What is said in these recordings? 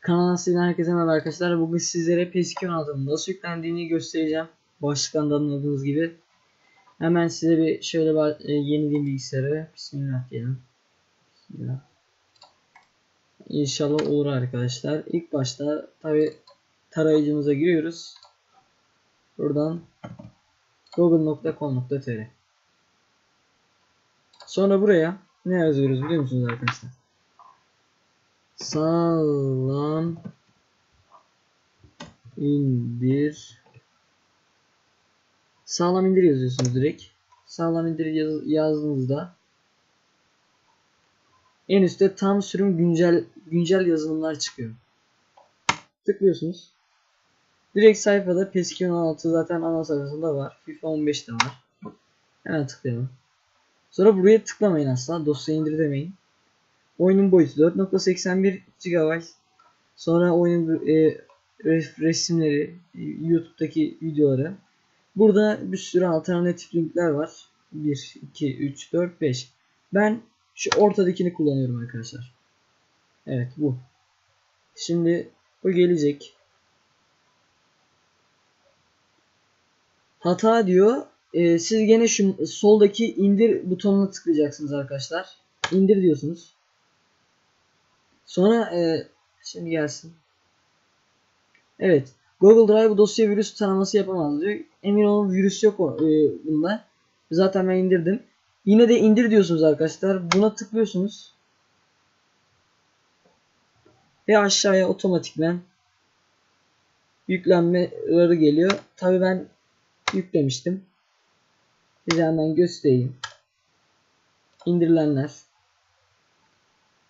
Kanalına sizden herkese merhaba arkadaşlar. Bugün sizlere PS2 16'nın nasıl yüklendiğini göstereceğim. Başlıktan da anladığınız gibi. Hemen size bir şöyle bir e, yenileyim bilgisayarı. Bismillah diyelim. Bismillah. İnşallah olur arkadaşlar. İlk başta tabi tarayıcımıza giriyoruz. Buradan google.com.tr Sonra buraya ne yazıyoruz biliyor musunuz arkadaşlar? Sağlam indir sağlam indir yazıyorsunuz direkt. Sağlam indir yaz, yazdığınızda en üstte tam sürüm güncel güncel yazılımlar çıkıyor. Tıklıyorsunuz. Direkt sayfada PS2 16 zaten ana sayfasında var. FIFA 15 de var. Hemen tıklayalım. Sonra buraya tıklamayın asla. Dosya indir demeyin. Oyunun boyutu 4.81 GB. Sonra oyunun e, resimleri, YouTube'daki videoları. Burada bir sürü alternatif linkler var. 1, 2, 3, 4, 5. Ben şu ortadakini kullanıyorum arkadaşlar. Evet bu. Şimdi bu gelecek. Hata diyor. Ee, siz gene şu soldaki indir butonuna tıklayacaksınız arkadaşlar. İndir diyorsunuz. Sonra e, şimdi gelsin. Evet. Google Drive dosya virüs taraması yapamaz diyor. Emin olun virüs yok o, e, bunda. Zaten ben indirdim. Yine de indir diyorsunuz arkadaşlar. Buna tıklıyorsunuz. Ve aşağıya otomatikmen yüklenmeleri geliyor. Tabi ben yüklemiştim. Size hemen göstereyim. İndirilenler.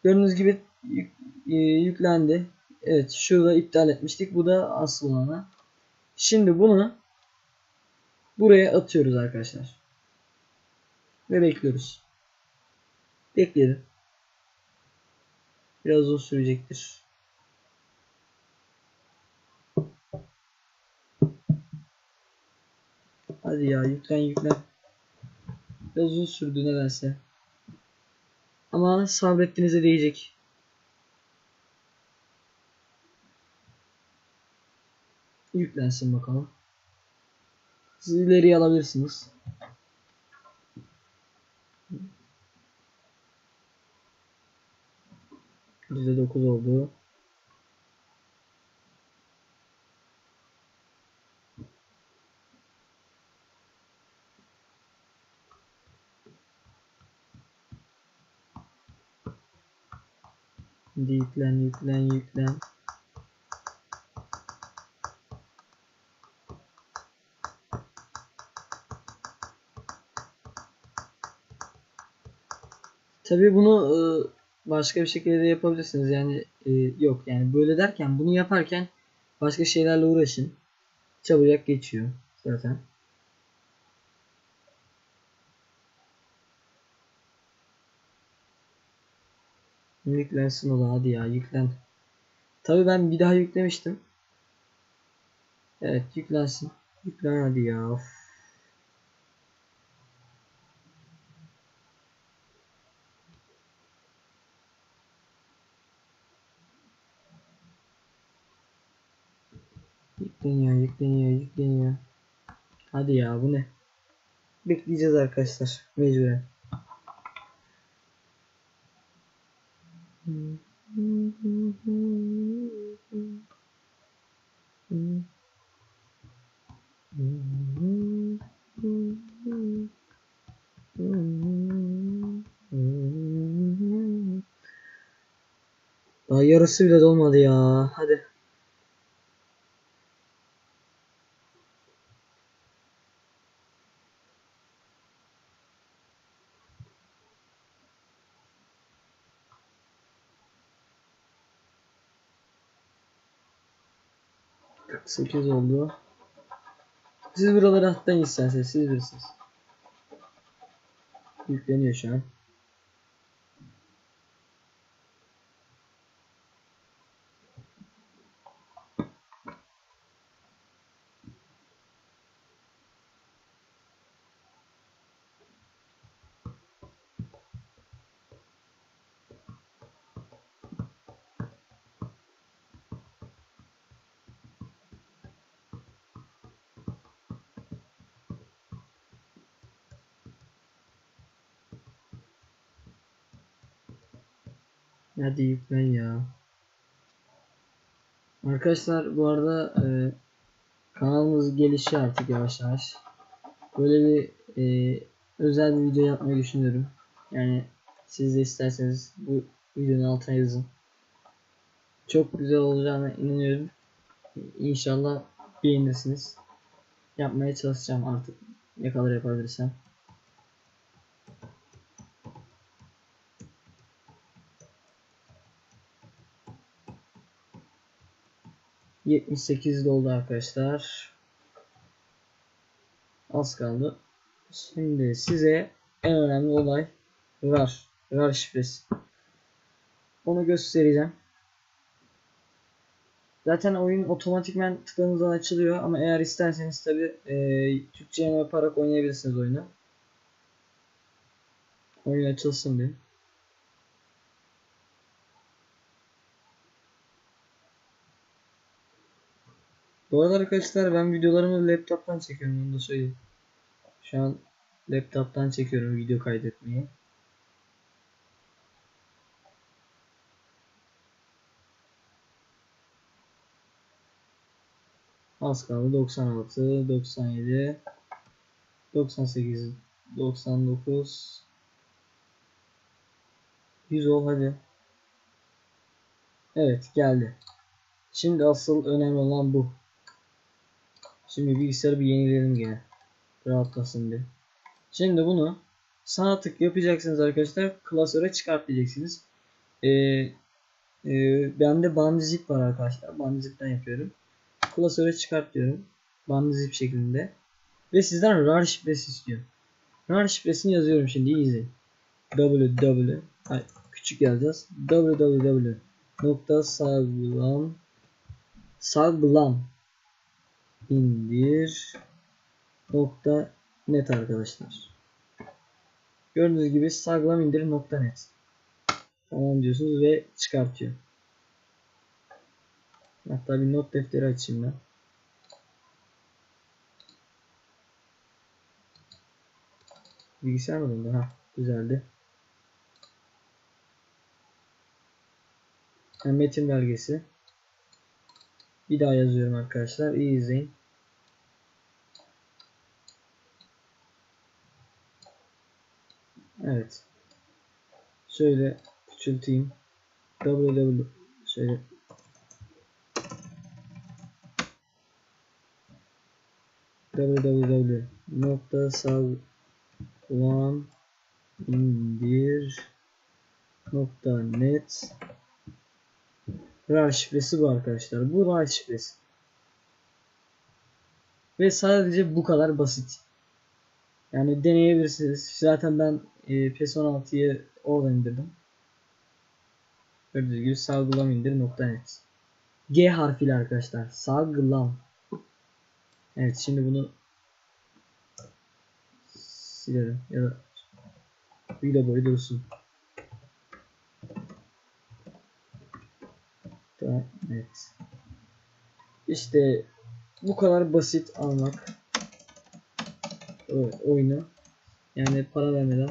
Gördüğünüz gibi yük, e, yüklendi. Evet şurada iptal etmiştik. Bu da asıl olanı. Şimdi bunu buraya atıyoruz arkadaşlar. Ve bekliyoruz. Bekleyelim. Biraz uzun sürecektir. Hadi ya yüklen yüklen. Biraz uzun sürdü nedense. Ama sabrettiğinize değecek. Yüklensin bakalım. Siz ileriye alabilirsiniz. %9 oldu. Şimdi yüklen yüklen yüklen. Tabii bunu e, başka bir şekilde de yapabilirsiniz. Yani e, yok yani böyle derken bunu yaparken başka şeylerle uğraşın. Çabucak geçiyor zaten. Yüklensin o da hadi ya yüklen. Tabii ben bir daha yüklemiştim. Evet yüklensin. Yüklen hadi ya. Of. Yükleniyor, yükleniyor, yükleniyor. Hadi ya bu ne? Bekleyeceğiz arkadaşlar mecburen. Daha yarısı bile dolmadı ya. Hadi. Sekiz oldu. Siz buraları atlayın isterseniz siz bilirsiniz. Yükleniyor şu an. Hadi yüklen ya. Arkadaşlar bu arada e, kanalımız gelişiyor artık yavaş yavaş. Böyle bir e, özel bir video yapmayı düşünüyorum. Yani siz de isterseniz bu videonun altına yazın. Çok güzel olacağına inanıyorum. İnşallah beğenirsiniz. Yapmaya çalışacağım artık ne kadar yapabilirsem. Yetmiş sekiz doldu arkadaşlar. Az kaldı. Şimdi size en önemli olay RAR. RAR şifresi. Onu göstereceğim. Zaten oyun otomatikmen tıkladığınızda açılıyor ama eğer isterseniz tabi e, Türkçe yaparak oynayabilirsiniz oyunu. Oyun açılsın bir. Bu arada arkadaşlar ben videolarımı laptop'tan çekiyorum onu da söyleyeyim. Şu an laptop'tan çekiyorum video kaydetmeyi. Az kaldı 96, 97, 98, 99, 100 ol hadi. Evet geldi. Şimdi asıl önemli olan bu. Şimdi bilgisayarı bir yenileyelim gene. Rahatlasın bir. Şimdi bunu sağ tık yapacaksınız arkadaşlar. Klasöre çıkart diyeceksiniz. Ee, e, bende bandizip var arkadaşlar. Bandizipten yapıyorum. Klasöre çıkart diyorum. Bandizip şeklinde. Ve sizden rar şifresi istiyor. Rar şifresini yazıyorum şimdi iyi izleyin. www Hayır, küçük yazacağız. www nokta sağlam sağlam indir nokta net arkadaşlar. Gördüğünüz gibi sağlam indir nokta net. Tamam diyorsunuz ve çıkartıyor. Hatta bir not defteri açayım ben. Bilgisayar mı dondu? Ha, güzeldi. Yani metin belgesi. Bir daha yazıyorum arkadaşlar. İyi izleyin. Evet. Şöyle küçülteyim. www şöyle www nokta sağlam indir nokta net RAR şifresi bu arkadaşlar. Bu RAR şifresi. Ve sadece bu kadar basit. Yani deneyebilirsiniz. Zaten ben e, PES 16'yı oradan indirdim. Gördüğünüz gibi sağlam indir nokta net. G harfiyle arkadaşlar. Sağlam. Evet şimdi bunu silerim ya da video boyu dursun. Tamam, evet. İşte bu kadar basit almak oyunu. Yani para vermeden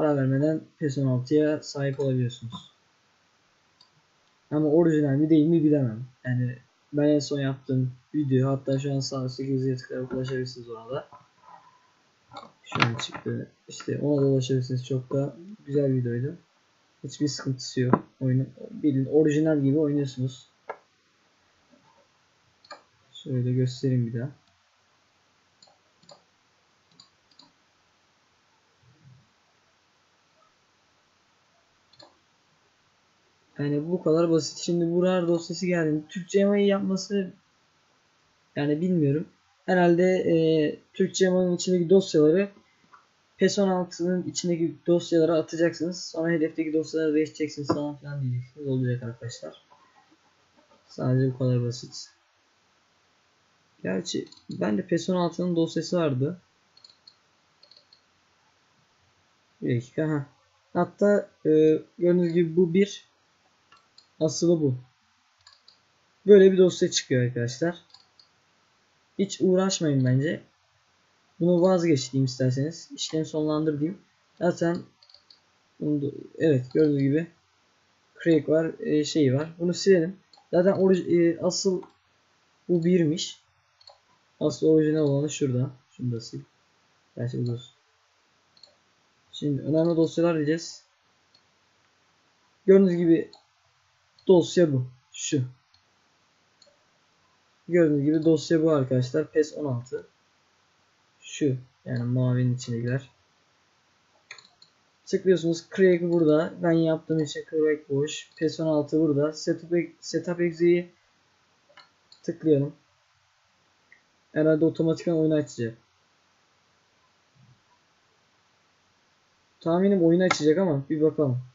para vermeden PES 16'ya sahip olabiliyorsunuz. Ama orijinal mi değil mi bilemem. Yani ben en son yaptığım video hatta şu an sağ üstteki yazıya tıklayarak ulaşabilirsiniz orada. Şu an çıktı. İşte ona da ulaşabilirsiniz. Çok da güzel bir videoydu. Hiçbir sıkıntısı yok. Oyunu bilin orijinal gibi oynuyorsunuz. Şöyle göstereyim bir daha. Yani bu kadar basit. Şimdi bu RAR dosyası geldi. Türkçe yamayı yapması yani bilmiyorum. Herhalde e, Türkçe yamanın içindeki dosyaları PES 16'nın içindeki dosyaları atacaksınız. Sonra hedefteki dosyaları değiştireceksiniz falan filan diyeceksiniz. Olacak arkadaşlar. Sadece bu kadar basit. Gerçi ben de PES 16'nın dosyası vardı. Bir dakika ha. Hatta e, gördüğünüz gibi bu bir asılı bu. Böyle bir dosya çıkıyor arkadaşlar. Hiç uğraşmayın bence. Bunu vazgeç diyeyim isterseniz. İşlemi sonlandır. Zaten Bunu evet gördüğünüz gibi Craig var, e, şey var. Bunu silelim. Zaten e, asıl bu birmiş. Asıl orijinal olanı şurada. Şunu da sil. Gerçi bu olsun. Şimdi önemli dosyalar diyeceğiz. Gördüğünüz gibi dosya bu. Şu. Gördüğünüz gibi dosya bu arkadaşlar. PES 16. Şu. Yani mavinin içindekiler. Tıklıyorsunuz. Craig burada. Ben yaptığım için Craig boş. PES 16 burada. Setup, setup exe'yi tıklıyorum. Herhalde otomatikman oyunu açacak. Tahminim oyunu açacak ama bir bakalım.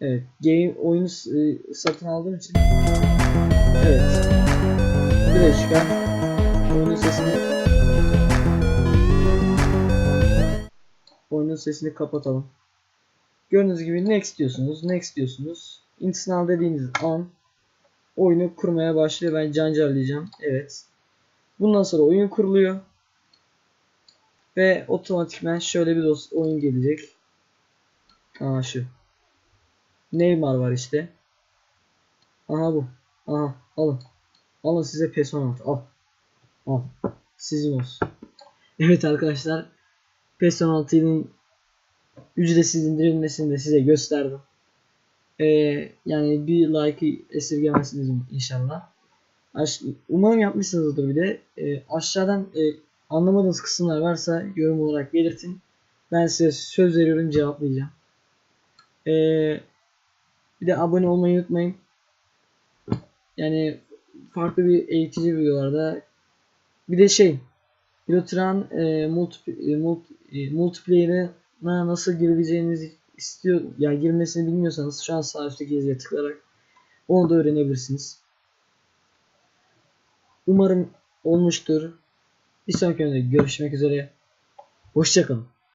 Evet, game oyunu e, satın aldığım için Evet. Bir dakika. Oyunun sesini Oyunun sesini kapatalım. Gördüğünüz gibi next diyorsunuz. Next diyorsunuz. Install dediğiniz an oyunu kurmaya başlıyor. Ben cancarlayacağım. Evet. Bundan sonra oyun kuruluyor. Ve otomatikmen şöyle bir dos oyun gelecek. Aa şu. Neymar var işte. Aha bu. Aha alın. Alın size PES 16. Al. Al. Sizin olsun. Evet arkadaşlar. PES 16'nın ücretsiz indirilmesini de size gösterdim. Ee, yani bir like'ı esirgemezsiniz inşallah. Aş- Umarım yapmışsınızdır bir de. Ee, aşağıdan e, anlamadığınız kısımlar varsa yorum olarak belirtin. Ben size söz veriyorum cevaplayacağım. Ee, bir de abone olmayı unutmayın. Yani farklı bir eğitici videolarda bir de şey Pilotran e, multi, e, multi, e, multiplayer'ına nasıl girebileceğinizi istiyor ya girmesini bilmiyorsanız şu an sağ üstteki yazıya tıklayarak onu da öğrenebilirsiniz. Umarım olmuştur. Bir sonraki videoda görüşmek üzere. Hoşçakalın.